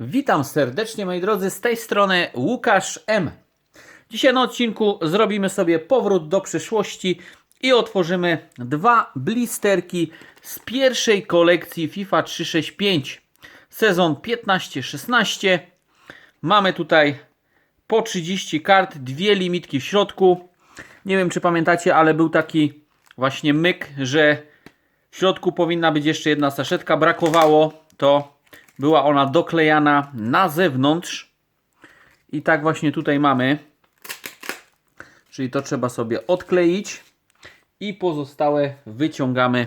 Witam serdecznie moi drodzy, z tej strony Łukasz M. Dzisiaj na odcinku zrobimy sobie powrót do przyszłości i otworzymy dwa blisterki z pierwszej kolekcji FIFA 365 sezon 15-16. Mamy tutaj po 30 kart, dwie limitki w środku. Nie wiem czy pamiętacie, ale był taki właśnie myk, że w środku powinna być jeszcze jedna saszetka. Brakowało, to była ona doklejana na zewnątrz. I tak właśnie tutaj mamy. Czyli to trzeba sobie odkleić. I pozostałe wyciągamy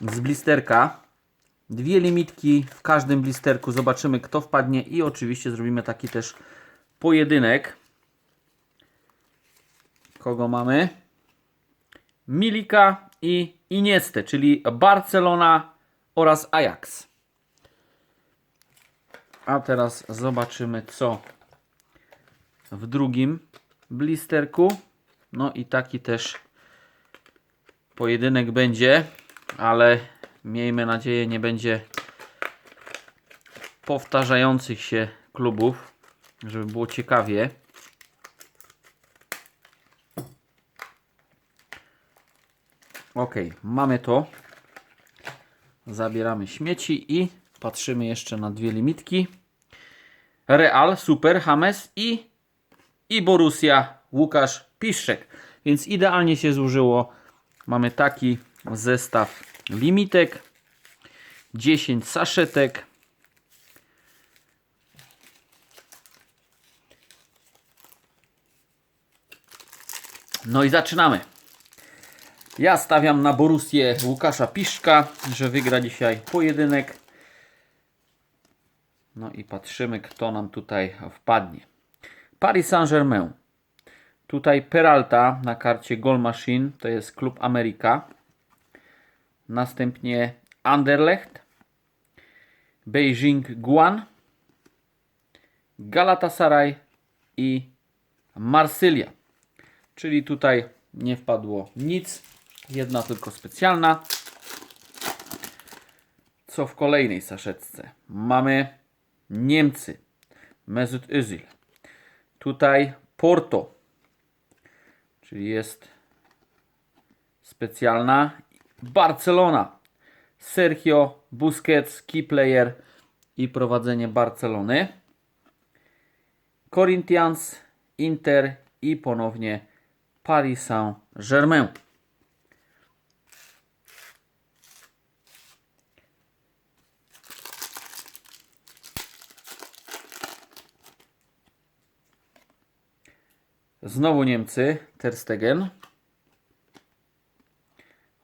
z blisterka. Dwie limitki w każdym blisterku. Zobaczymy kto wpadnie i oczywiście zrobimy taki też pojedynek. Kogo mamy? Milika i Iniestę, czyli Barcelona oraz Ajax. A teraz zobaczymy co w drugim blisterku. No i taki też pojedynek będzie, ale miejmy nadzieję nie będzie powtarzających się klubów, żeby było ciekawie. Ok, mamy to. Zabieramy śmieci i patrzymy jeszcze na dwie limitki. Real, Super, Hames i, i Borussia, Łukasz Piszczek. Więc idealnie się zużyło. Mamy taki zestaw limitek. 10 saszetek. No i zaczynamy. Ja stawiam na Borussię Łukasza Piszka, że wygra dzisiaj pojedynek. No i patrzymy, kto nam tutaj wpadnie. Paris Saint-Germain. Tutaj Peralta na karcie Goal Machine, to jest klub Ameryka. Następnie Anderlecht, Beijing Guan, Galatasaray i Marsylia. Czyli tutaj nie wpadło nic. Jedna tylko specjalna. Co w kolejnej saszetce? Mamy Niemcy. Mesut Özil. Tutaj Porto. Czyli jest specjalna. Barcelona. Sergio Busquets, key player i prowadzenie Barcelony. Corinthians, Inter i ponownie Paris Saint-Germain. Znowu Niemcy, Ter Stegen.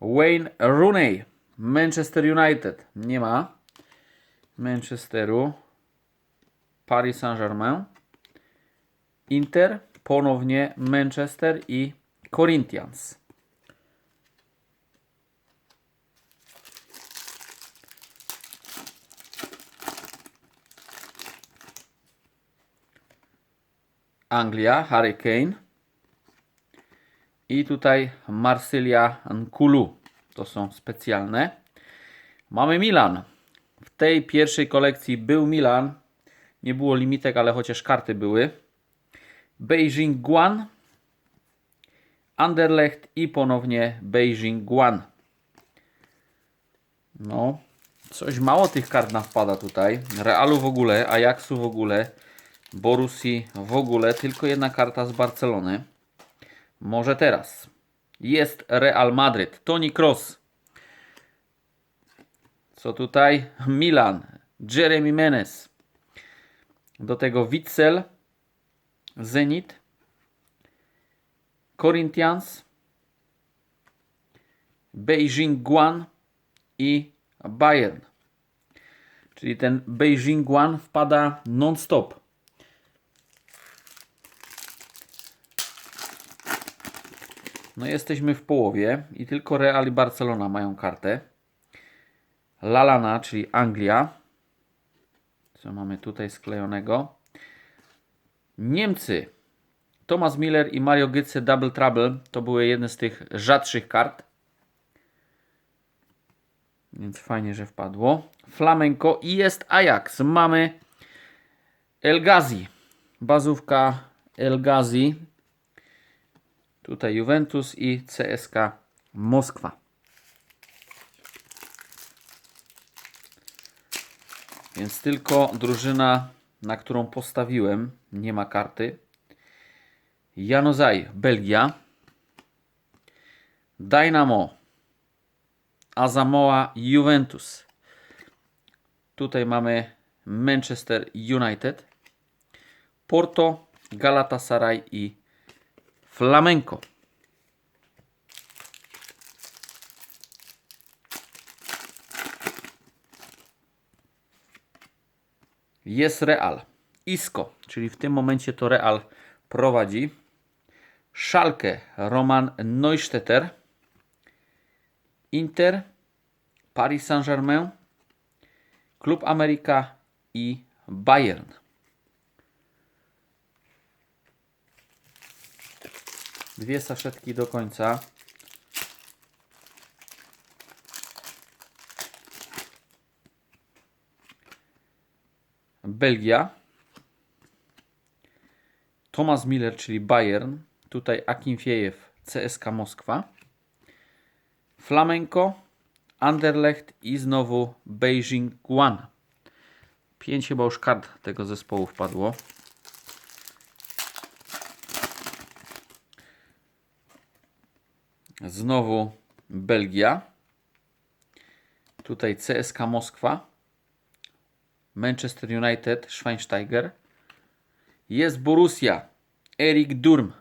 Wayne Rooney, Manchester United. Nie ma. Manchesteru. Paris Saint-Germain. Inter, ponownie Manchester i Corinthians. Anglia, Harry Kane. I tutaj Marsylia Nkulu. To są specjalne. Mamy Milan. W tej pierwszej kolekcji był Milan. Nie było limitek, ale chociaż karty były. Beijing Guan. Anderlecht i ponownie Beijing Guan. No, coś mało tych kart nam wpada tutaj. Realu w ogóle, Ajaxu w ogóle. Borussii w ogóle tylko jedna karta z Barcelony. Może teraz. Jest Real Madryt. Toni Kroos. Co tutaj? Milan. Jeremy Menez. Do tego Witzel. Zenit. Corinthians. Beijing Guan i Bayern. Czyli ten Beijing Guan wpada non-stop. No jesteśmy w połowie i tylko Real i Barcelona mają kartę. Lalana, czyli Anglia. Co mamy tutaj sklejonego? Niemcy. Thomas Miller i Mario Götze Double Trouble to były jedne z tych rzadszych kart. Więc fajnie, że wpadło. Flamenco i jest Ajax. Mamy El Ghazi. Bazówka El Ghazi. Tutaj Juventus i CSK Moskwa. Więc tylko drużyna, na którą postawiłem, nie ma karty. Janozaj, Belgia. Dynamo, Azamoa, Juventus. Tutaj mamy Manchester United, Porto, Galatasaray i Flamenco. Jest Real. Isco, czyli w tym momencie to Real prowadzi. Schalke, Roman Neustetter. Inter, Paris Saint-Germain, Klub Ameryka i Bayern. Dwie saszetki do końca. Belgia. Thomas Miller, czyli Bayern. Tutaj Akinfiejew, CSK Moskwa. Flamenco, Anderlecht i znowu Beijing Guan. Pięć chyba już kart tego zespołu wpadło. Znowu Belgia. Tutaj CSK Moskwa. Manchester United, Schweinsteiger. Jest Borussia, Erik Durm.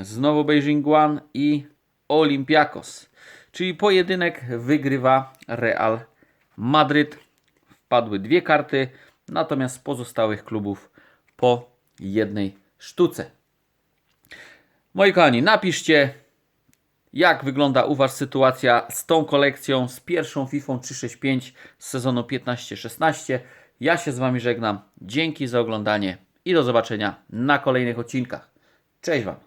Znowu Beijing One i Olympiakos. Czyli pojedynek wygrywa Real Madryt. Wpadły dwie karty, natomiast pozostałych klubów po jednej sztuce. Moi kochani, napiszcie, jak wygląda u Was sytuacja z tą kolekcją, z pierwszą FIFA 365 z sezonu 15-16. Ja się z Wami żegnam. Dzięki za oglądanie i do zobaczenia na kolejnych odcinkach. Cześć Wam!